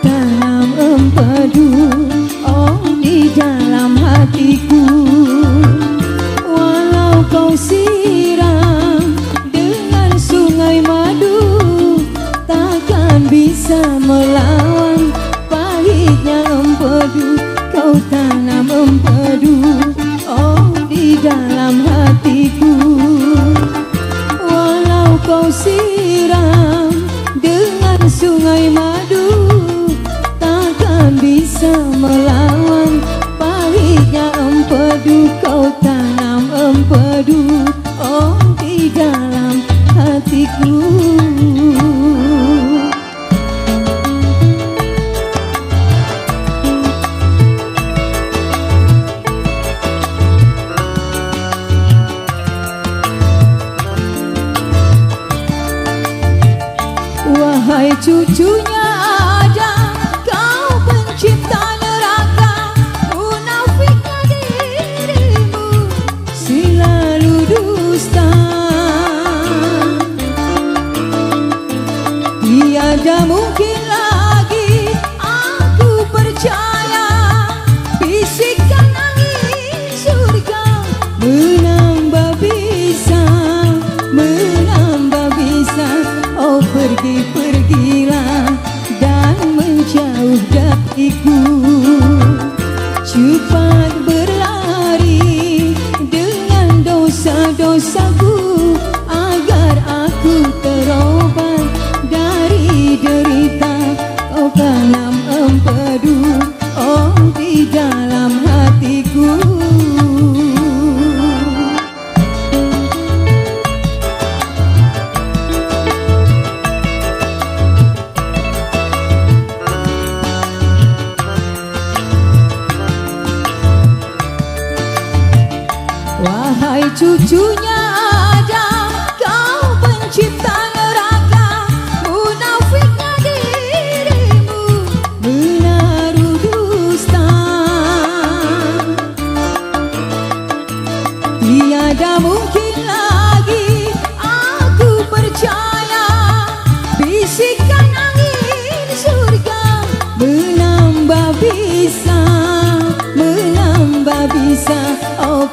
tanam empedu oh di dalam hatiku. Walau kau siram dengan sungai madu Takkan bisa melawan pahitnya empedu. Kau tanam empedu oh di dalam hatiku. Walau kau siram dengan sungai madu Wahai cucunya Adam Kau pencipta neraka Munafiknya dirimu Selalu dusta. Tiada mungkin Wahai cucunya Adam Kau pencipta neraka. Munafiknya dirimu Menaruh dusta. Tiada mungkin lagi Aku percaya Bisikan angin surga Menambah bisa Menambah bisa. Oh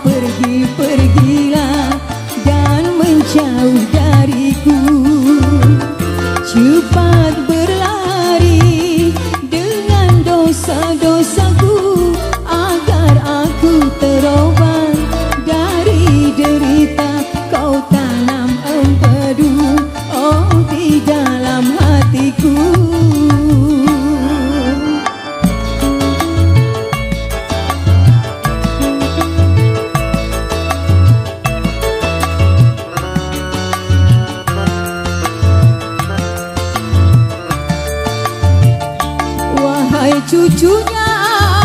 lucunya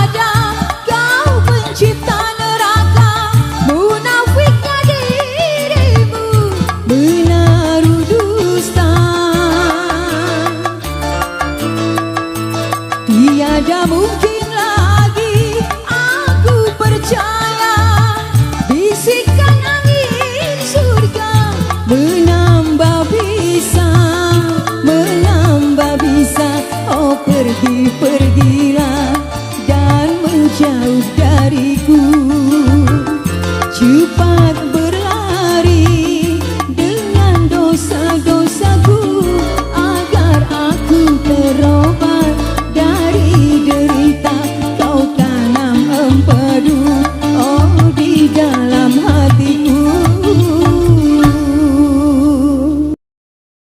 ada kau pencipta neraka. Munafiknya dirimu menaruh dusta. Tiada mungkin lagi aku percaya. Bisikan angin surga menambah bisa menambah bisa. Oh pergi pergi. dosa-dosaku agar aku terobat dari derita. Kau tanam empedu.